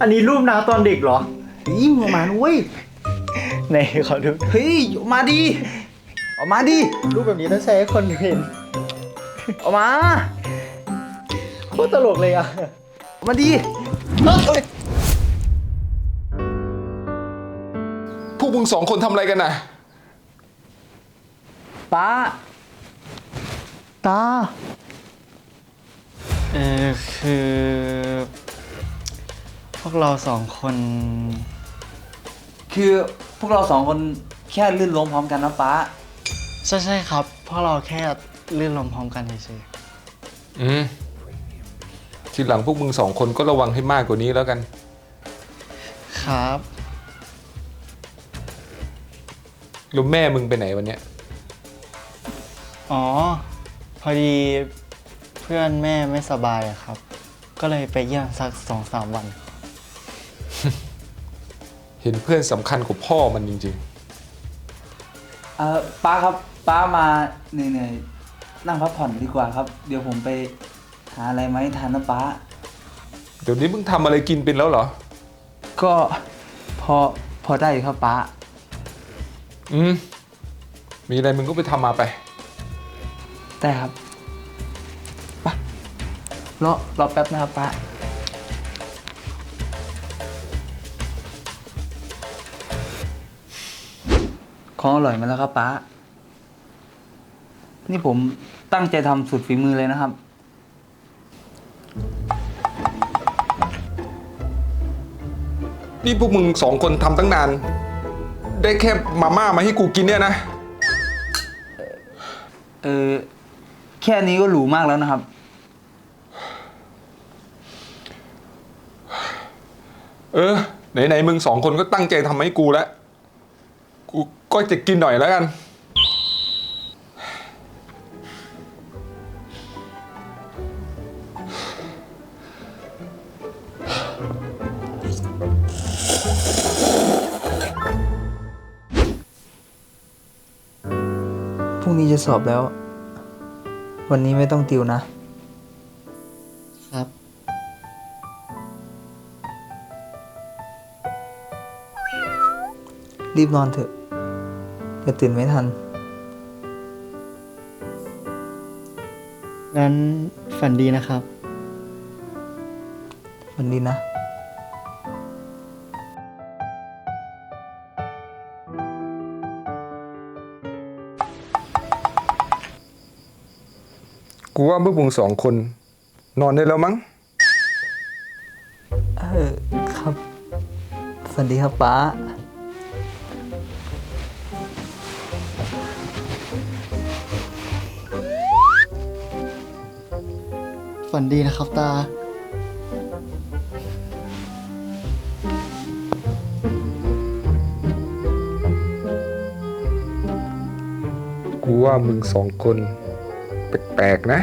อันนี้รูปนาตอนเด็กเหรอยิ้มออกมานุ้ยไหนขอดูเฮ้ยออกมาดิออกมาดิรูปแบบนี้ต้องใช้ให้คนเห็นออกมาโคตรตลกเลยอะออกมาดิพวกมึงสองคนทำอะไรกันน่ะป้าตาเออคือพ วกเราสองคน คือพวกเราสองคนแค่ลื่นล้มพร้อมกันนะป้า ใช่ใช่ครับเพราะเราแค่ลื่นลมพร้อมกันเฉยอืมทีหลังพวกมึงสองคนก็ระวังให้มากกว่านี้แล้วกัน ๆครับ แล้วแม่มึงไปไหนวันเนี้ย อ๋อ พอดีเพื่อนแม่ไม่สบายอะครับ ก็เลยไปเยี่ยมสักสองสามวัน เห็นเพื่อนสำคัญกว่าพ่อมันจริง เออป้าครับป้ามาเหนื่อยๆนั่งพักผ่อนดีกว่าครับ เดี๋ยวผมไปหาอะไรมาให้ทานนะป้า ๆ เดี๋ยวนี้มึงทำอะไรกินเป็นแล้วเหรอ ก็พอพอได้อยู่ครับป้า อืม มีอะไรมึงก็ไปทำมาไป ได้ครับป้ารอรอแป๊บนะครับป้า ของอร่อยมาแล้วครับป้า นี่ผมตั้งใจทำสุดฝีมือเลยนะครับ นี่พวกมึงสองคนทำตั้งนาน ได้แค่มาม่ามาให้กูกินเนี่ยนะ เออแค่นี้ก็หรูมากแล้วนะครับ เออ ไหนๆมึงสองคนก็ตั้งใจทำให้กูแล้ว กูก็จะกินหน่อยแล้วกัน พรุ่งนี้จะสอบแล้ว วันนี้ไม่ต้องติวนะ ครับ รีบนอนเถอะ เดี๋ยวตื่นไม่ทัน งั้นฝันดีนะครับวันนี้นะกูว่าพวกมึงสองคน นอนได้แล้วมั้ง เออครับ สวัสดีครับป้า ฝันดีนะครับตา กูว่ามึงสองคน แปลกๆนะ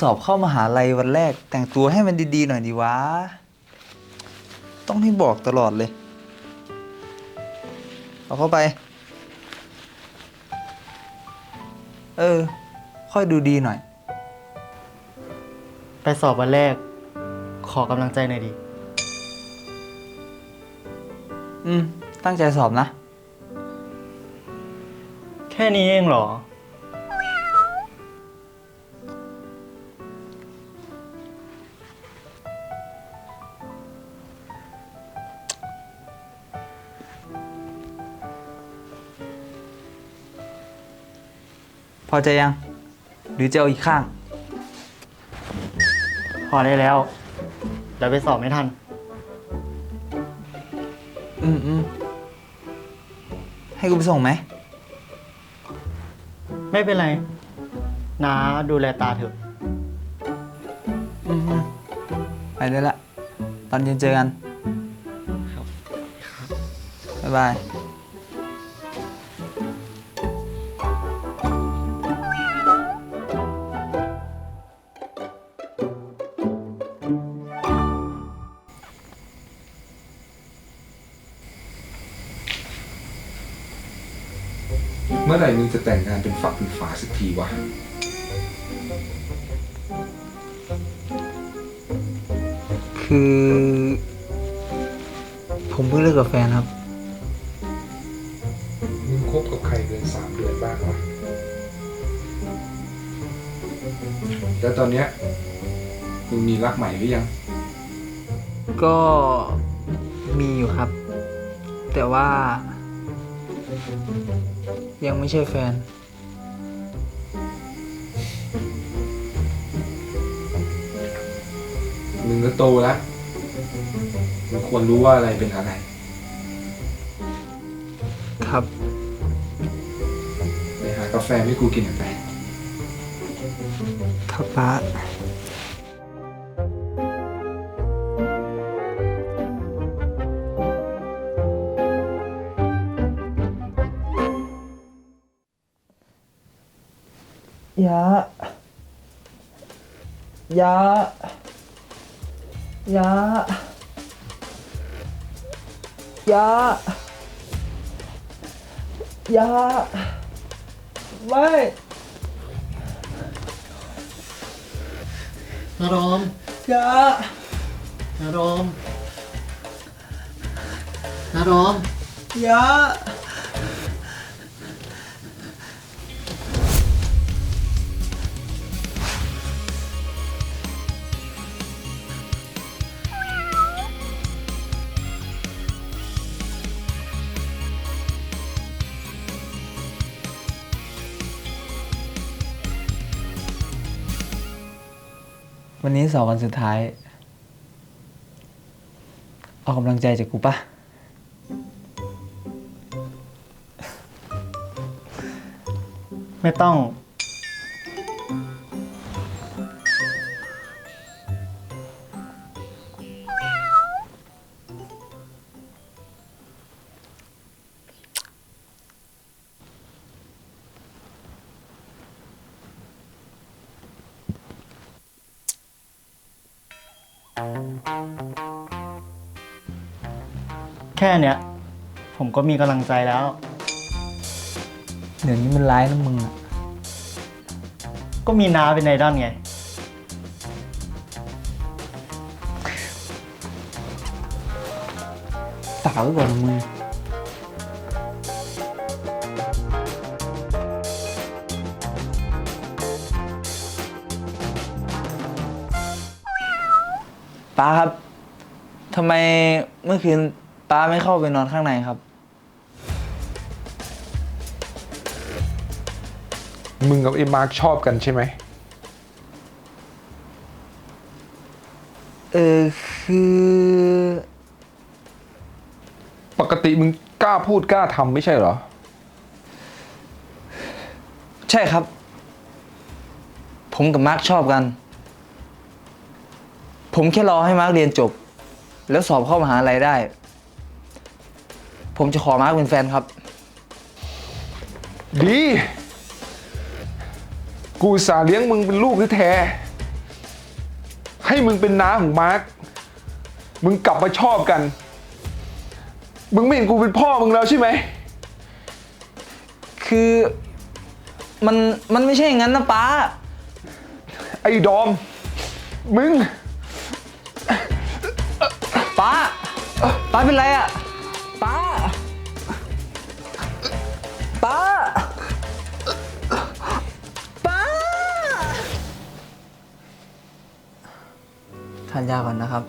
สอบเข้ามหาลัยวันแรก แต่งตัวให้มันดีๆหน่อยดีวะ ต้องให้บอกตลอดเลย เอาเข้าไป เออ ค่อยดูดีหน่อย ไปสอบวันแรก ขอกำลังใจหน่อยดิ อืม ตั้งใจสอบนะ แค่นี้เองเหรอ พอใจยัง หรือจะเอาอีกข้าง พอได้แล้ว เดี๋ยวไปสอบไม่ทัน อืมอืมให้กูไปส่งไหม ไม่เป็นไรน้าดูแลตาเถอะ อืมอืมไปได้ละ ตอนเย็นเจอกันครับบ๊ายบาย เมื่อไหร่มึงจะแต่งงานเป็นฝักเป็นฝาสักทีวะ คือ ผมเพิ่งเลิกกับแฟนครับ มึงคบกับใครเกินสามเดือนบ้างวะ แล้วตอนเนี้ยมึงมีรักใหม่หรือยัง ก็มีอยู่ครับ แต่ว่า ยังไม่ใช่แฟน มึงก็โตแล้วมึงควรรู้ว่าอะไรเป็นอะไร ครับ ไปหากาแฟให้กูกินหน่อยไปครับป้า ยายายายายาไม่นารอมยานารอมนารอมยา วันนี้สองวันสุดท้าย เอากำลังใจจากกูปะไม่ต้อง แค่เนี้ย ผมก็มีกำลังใจแล้ว เดี๋ยวนี้มันร้ายนะมึงอะก็มีน้าเป็นไอดอลไงตากไว้ก่อนนะมึง ป้าครับทำไมเมื่อคืนป้าไม่เข้าไปนอนข้างในครับ มึงกับไอ้มาร์คชอบกันใช่ไหม เออคือ ปกติมึงกล้าพูดกล้าทำไม่ใช่เหรอ ใช่ครับ ผมกับมาร์คชอบกัน ผมแค่รอให้มาร์คเรียนจบ แล้วสอบเข้ามหาลัยได้ ผมจะขอมาร์คเป็นแฟนครับ ดี กูอุตสาห์เลี้ยงมึงเป็นลูกแท้ๆให้มึงเป็นน้าของมาร์ค มึงกลับมาชอบกัน มึงไม่เห็นกูเป็นพ่อมึงแล้วใช่ไหม คือมันมันไม่ใช่อย่างนั้นนะป้า ไอ้ดอม มึง ป้าป้าเป็นไรอะป้าป้าป้าทานยาก่อนนะครับ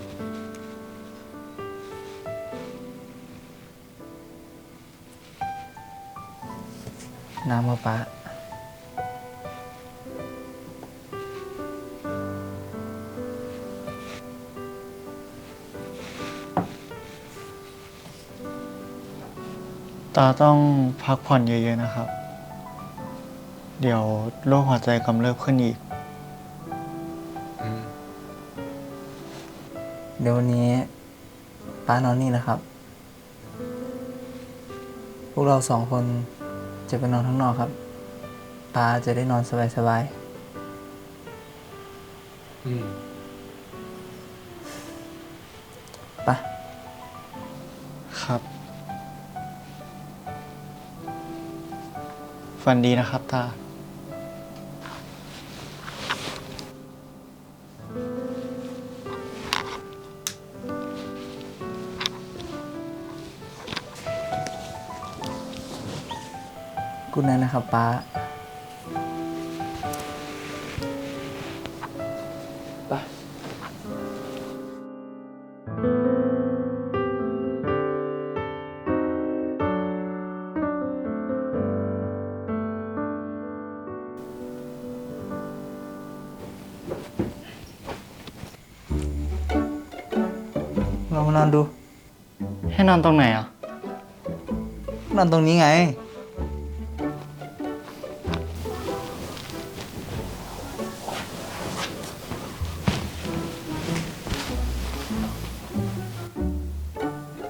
น้ำมาป้า ตาต้องพักผ่อนเยอะๆนะครับ เดี๋ยวโรคหัวใจกำเริบขึ้นอีก เดี๋ยววันนี้ป้านอนนี่นะครับ พวกเราสองคนจะไปนอนข้างนอกครับป้าจะได้นอนสบายอืม ฝันดีนะครับตา กูนั่นนะครับป้า ลองมานอนดู ให้นอนตรงไหนอะ นอนตรงนี้ไง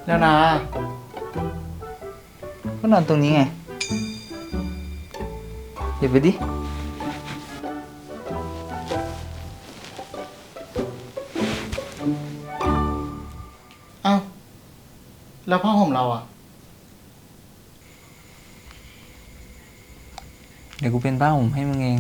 แล้วนะ ก็นอนตรงนี้ไง เดี๋ยวไปดิ แล้วผ้าห่มเราอะ เดี๋ยวกูเป็นผ้าห่มให้มึงเอง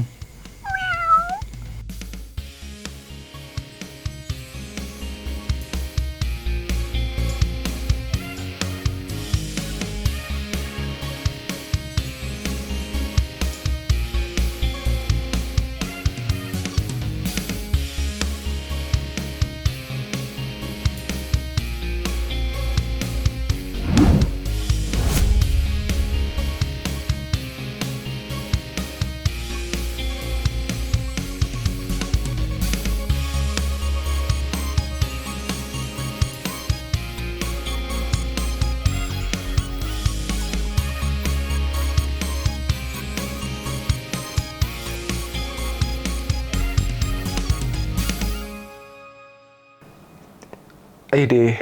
ไอเดย์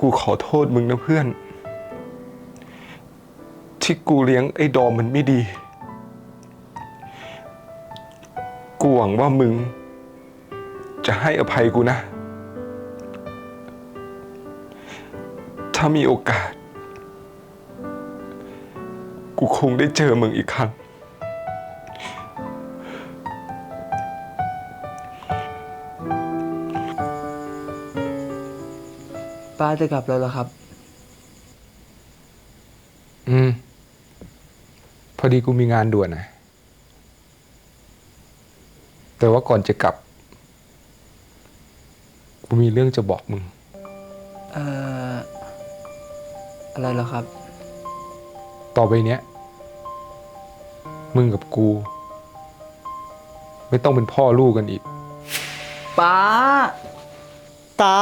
กูขอโทษมึงนะเพื่อน ที่กูเลี้ยงไอ้ดอมมันไม่ดี กูหวังว่ามึง จะให้อภัยกูนะ ถ้ามีโอกาส กูคงได้เจอมึงอีกครั้ง ป้าจะกลับแล้วเหรอครับ อืม พอดีกูมีงานด่วนนะ แต่ว่าก่อนจะกลับ กูมีเรื่องจะบอกมึง เอ่อ อะไรเหรอครับ ต่อไปเนี้ย มึงกับกู ไม่ต้องเป็นพ่อลูกกันอีก ป้า ตา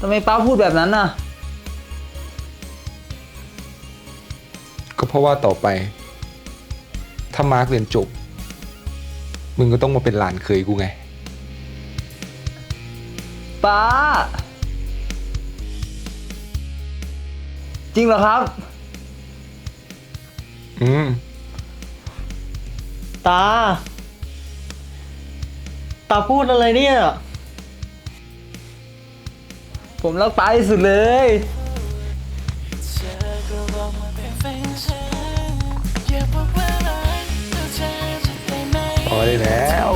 ทำไมป้าพูดแบบนั้นน่ะ ก็เพราะว่าต่อไป ถ้ามาร์กเรียนจบ มึงก็ต้องมาเป็นหลานเคยกูไง ป้า จริงเหรอครับ อืม ตา ตาพูดอะไรเนี่ย ผมรักป้าที่สุดเลย พอได้แล้ว